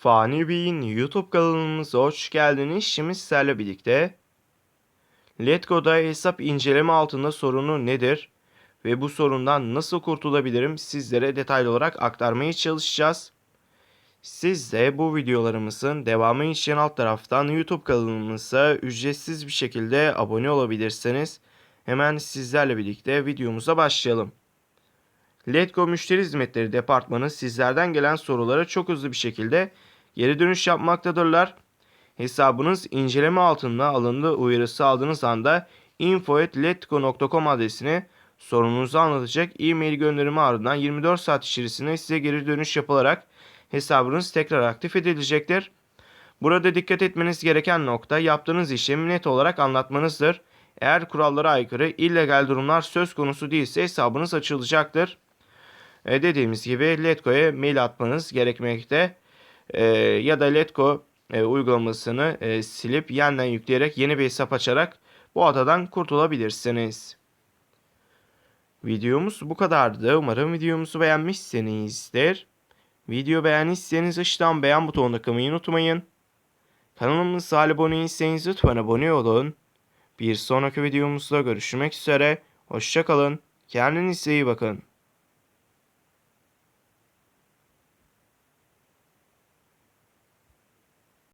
Fani Bey'in YouTube kanalımıza hoş geldiniz. Şimdi sizlerle birlikte Letgo'da hesap inceleme altında sorunu nedir ve bu sorundan nasıl kurtulabilirim sizlere detaylı olarak aktarmaya çalışacağız. Siz de bu videolarımızın devamı için alt taraftan YouTube kanalımıza ücretsiz bir şekilde abone olabilirsiniz. Hemen sizlerle birlikte videomuza başlayalım. Letgo Müşteri Hizmetleri Departmanı sizlerden gelen sorulara çok hızlı bir şekilde geri dönüş yapmaktadırlar. Hesabınız inceleme altında alındı uyarısı aldığınız anda info.letgo.com adresine sorununuzu anlatacak e-mail gönderimi ardından 24 saat içerisinde size geri dönüş yapılarak hesabınız tekrar aktif edilecektir. Burada dikkat etmeniz gereken nokta yaptığınız işlemi net olarak anlatmanızdır. Eğer kurallara aykırı illegal durumlar söz konusu değilse hesabınız açılacaktır. E, dediğimiz gibi Letgo'ya mail atmanız gerekmekte. E, ya da Letgo e, uygulamasını e, silip yeniden yükleyerek yeni bir hesap açarak bu hatadan kurtulabilirsiniz. Videomuz bu kadardı. Umarım videomuzu beğenmişsinizdir. Video beğendiyseniz aşağıdan beğen butonuna kılmayı unutmayın. Kanalımıza abone değilseniz lütfen abone olun. Bir sonraki videomuzda görüşmek üzere. Hoşçakalın. Kendinize iyi bakın.